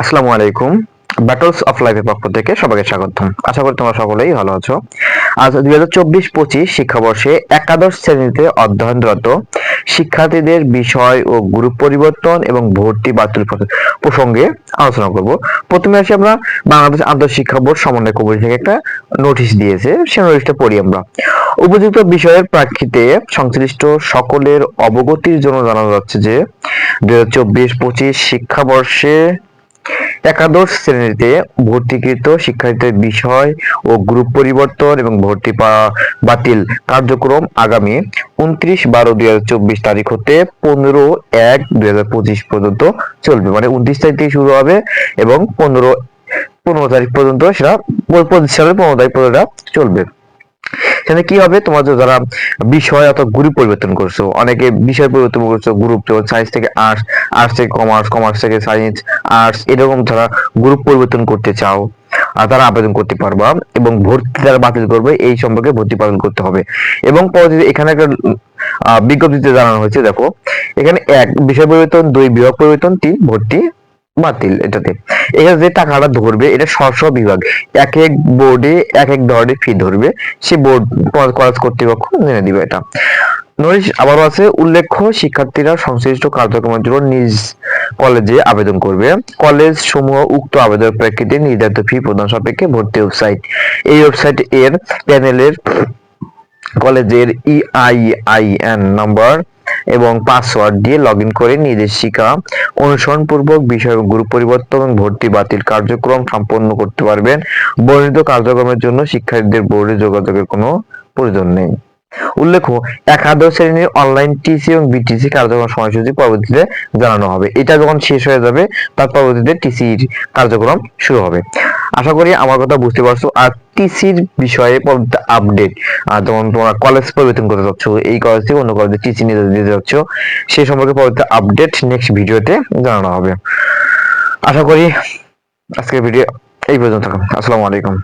আসসালামু আলাইকুম। Battles of লাইফের পক্ষ থেকে সবাইকে স্বাগতম। আশা করি তোমরা সকলেই ভালো আছো। আজ দুই হাজার চব্বিশ পঁচিশ শিক্ষাবর্ষে একাদশ শ্রেণীতে অধ্যয়নরত শিক্ষার্থীদের বিষয় ও গ্রুপ পরিবর্তন এবং ভর্তি বাতিল প্রসঙ্গে আলোচনা করব। প্রথমে আসি আমরা, বাংলাদেশ আন্তঃশিক্ষা বোর্ড সমন্বয় কমিটি থেকে একটা নোটিশ দিয়েছে। সে নোটিশটা পড়ি আমরা। উপযুক্ত বিষয়ের প্রেক্ষিতে সংশ্লিষ্ট সকলের অবগতির জন্য জানানো যাচ্ছে যে দুই হাজার চব্বিশ পঁচিশ শিক্ষাবর্ষে একাদশ শ্রেণীতে ভর্তিকৃত শিক্ষার্থীদের বিষয় ও গ্রুপ পরিবর্তন এবং ভর্তি বাতিল কার্যক্রম আগামী উনত্রিশ বারো দুই হাজার চব্বিশ তারিখ হতে পনেরো এক দুই হাজার পঁচিশ পর্যন্ত চলবে। মানে উনত্রিশ তারিখ থেকে শুরু হবে এবং পনেরো পনেরো তারিখ পর্যন্ত সেটা পঁচিশ সালের পনেরো তারিখ পর্যন্ত চলবে। সেখানে কি হবে? তোমাদের যারা বিষয় অথবা গ্রুপ পরিবর্তন করছ, অনেকে বিষয় পরিবর্তন করছ গ্রুপ যেমন সায়েন্স থেকে আর্টস আর্টস থেকে কমার্স কমার্স থেকে সায়েন্স আর্টস এরকম যারা গ্রুপ পরিবর্তন করতে চাও তারা আবেদন করতে পারবা এবং ভর্তি তারা বাতিল করবে, এই সম্পর্কে ভর্তি পালন করতে হবে। এবং পরবর্তীতে এখানে একটা বিজ্ঞপ্তিতে জানানো হয়েছে, দেখো, এখানে এক, বিষয় পরিবর্তন, দুই, বিভাগ পরিবর্তন, তিন, ভর্তি বাতিল এটাতে। এখানে যে টাকাটা ধরবে, এটা স্ব বিভাগ। এক এক বোর্ডে এক এক ধরনের ফি ধরবে। সে বোর্ড কলেজ কর্তৃপক্ষ জেনে দিবে এটা। নোটিশ আবারও আছে, উল্লেখ্য, শিক্ষার্থীরা সংশ্লিষ্ট কার্যক্রমের জন্য নিজ কলেজে আবেদন করবে। কলেজ সমূহ উক্ত আবেদনের প্রেক্ষিতে নির্ধারিত ফি প্রদান সাপেক্ষে ভর্তি ওয়েবসাইট এই ওয়েবসাইট এর প্যানেলের কলেজের E ইআইআইএন নাম্বার এবং পাসওয়ার্ড দিয়ে লগ করে নির্দেশিকা অনুসরণপূর্বক বিষয় ও গ্রুপ পরিবর্তন এবং ভর্তি বাতিল কার্যক্রম সম্পন্ন করতে পারবেন। বর্ণিত কার্যক্রমের জন্য শিক্ষার্থীদের বোর্ডে যোগাযোগের কোনো প্রয়োজন নেই। উল্লেখ্য, একাদশ শ্রেণির অনলাইন টিসি এবং বিটিসি কার্যক্রম সময়সূচি পরবর্তীতে জানানো হবে। এটা যখন শেষ হয়ে যাবে, তার পরবর্তীতে টিসির কার্যক্রম শুরু হবে। আশা করি আমার কথা বুঝতে পারছ। আর টিসির বিষয়ে আপডেট যেমন তোমরা কলেজ পরিবর্তন করতে যাচ্ছ, এই কলেজ থেকে অন্য কলেজে টিসি নিয়ে দিতে যাচ্ছ, সে সম্পর্কে পরবর্তী আপডেট নেক্সট ভিডিওতে জানানো হবে। আশা করি আজকের ভিডিও এই পর্যন্ত। আসসালামু আলাইকুম।